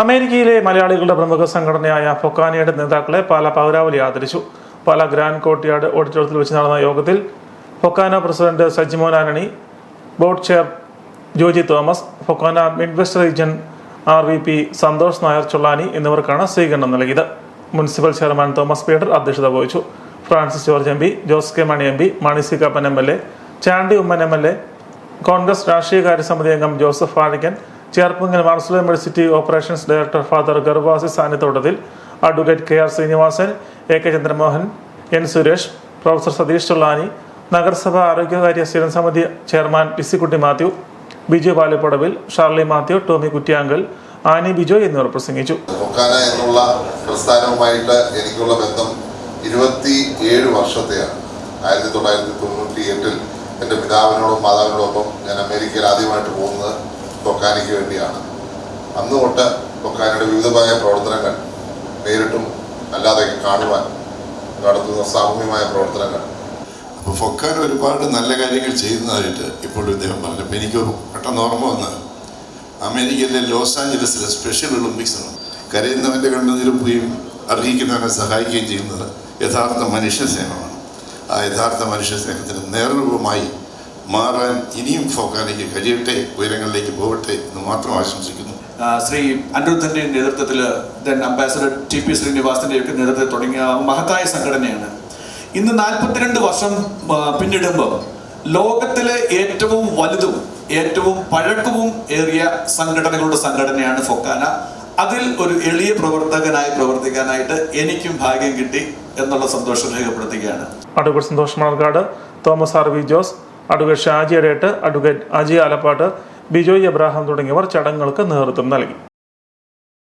അമേരിക്കയിലെ മലയാളികളുടെ പ്രമുഖ സംഘടനയായ ഫൊക്കാനയുടെ നേതാക്കളെ പാല പൗരാവലി ആദരിച്ചു. പാല ഗ്രാൻഡ് കോർട്ട്യാർഡ് ഓഡിറ്റോറിയത്തിൽ വെച്ച് നടന്ന യോഗത്തിൽ FOKANA president Sajimon ആനണി board chair Joji Thomas Fokana Midwest region R V P Santhosh Nair Chollani എന്നിവർക്കാണ് സ്വീകരണം നൽകിയത്. മുനിസിപ്പൽ ചെയർമാൻ തോമസ് പീറ്റർ അധ്യക്ഷത വഹിച്ചു. Francis George M P Jose K Mani M P Mani C Kappan M L A Chandy Oommen M L A Congress രാഷ്ട്രീയകാര്യ സമിതി അംഗം Joseph Azhikkan Cherpunkal Marcel university operations director father Gervasis സാന്നിധ്യത്തിൽ advocate K R Sreenivasan A K Chandramohan N Suresh professor Satheesh Chollani നഗരസഭ ആരോഗ്യകാര്യ സ്ഥിരം സമിതി chairman Lissykutty Mathew Biju Balappadavil Sharly Mathew Tomy Kuttiyankal Annie Bijo എന്നിവർ പ്രസംഗിച്ചു. എന്നുള്ള പ്രസ്ഥാനവുമായിട്ട് എനിക്കുള്ള ബന്ധം ഇരുപത്തി ഏഴ് വർഷത്തെയാണ്. ആയിരത്തി തൊള്ളായിരത്തി തൊണ്ണൂറ്റി എട്ടിൽ എന്റെ പിതാവിനോടും മാതാവിനോടൊപ്പം ഞാൻ അമേരിക്കയിൽ ആദ്യമായിട്ട് പോകുന്നത്. ഫൊക്കാനയ്ക്ക് വേണ്ടിയാണ്. അന്ന് തൊട്ട് ഫൊക്കാനയുടെ വിവിധമായ പ്രവർത്തനങ്ങൾ നേരിട്ടും അല്ലാതെ കാണുവാൻ നടത്തുന്ന സാമൂഹ്യമായ പ്രവർത്തനങ്ങൾ. അപ്പോൾ ഫൊക്കാൻ ഒരുപാട് നല്ല കാര്യങ്ങൾ ചെയ്യുന്നതായിട്ട് ഇപ്പോൾ ഇദ്ദേഹം പറഞ്ഞു അപ്പോൾ എനിക്ക് പെട്ടെന്ന് ഓർമ്മ വന്ന് അമേരിക്കയിലെ ലോസ് ആഞ്ചലസിലെ സ്പെഷ്യൽ ഒളിമ്പിക്സ് ആണ്. കരയുന്നവന്റെ കണ്ണുനീരും പോയും അർഹിക്കുന്നവനെ സഹായിക്കുകയും ചെയ്യുന്നത് യഥാർത്ഥ മനുഷ്യ സ്നേഹമാണ്. ആ യഥാർത്ഥ മനുഷ്യ സ്നേഹത്തിന് നേർരൂപമായി മാറാൻ ഇനിയും ഫോക്കാനയ്ക്ക് കഴിയട്ടെ ഉയരങ്ങളിലേക്ക് പോകട്ടെ എന്ന് മാത്രം ആശംസിക്കുന്നു. ശ്രീ അനിരുദ്ധന്റെ നേതൃത്വത്തിൽ ദെൻ അംബാസഡർ ടി പി ശ്രീനിവാസിന്റെ ഒക്കെ നേതൃത്വത്തിൽ തുടങ്ങിയ മഹത്തായ സംഘടനയാണ്. ഇന്ന് നാൽപ്പത്തിരണ്ട് വർഷം പിന്നിടുമ്പോൾ ലോകത്തിലെ ഏറ്റവും വലുതും ഏറ്റവും പഴക്കവും ഏറിയ സംഘടനകളുടെ സംഘടനയാണ് ഫൊക്കാന. അതിൽ ഒരു എളിയ പ്രവർത്തകനായി പ്രവർത്തിക്കാനായിട്ട് എനിക്കും ഭാഗ്യം കിട്ടി എന്നുള്ള സന്തോഷം രേഖപ്പെടുത്തുകയാണ്. Advocate Santhosh Thomas R V Jose. Advocate Shaji Adettu advocate Aji Alappatt Bijoy Abraham തുടങ്ങിയവർ ചടങ്ങുകൾക്ക് നേതൃത്വം നൽകി.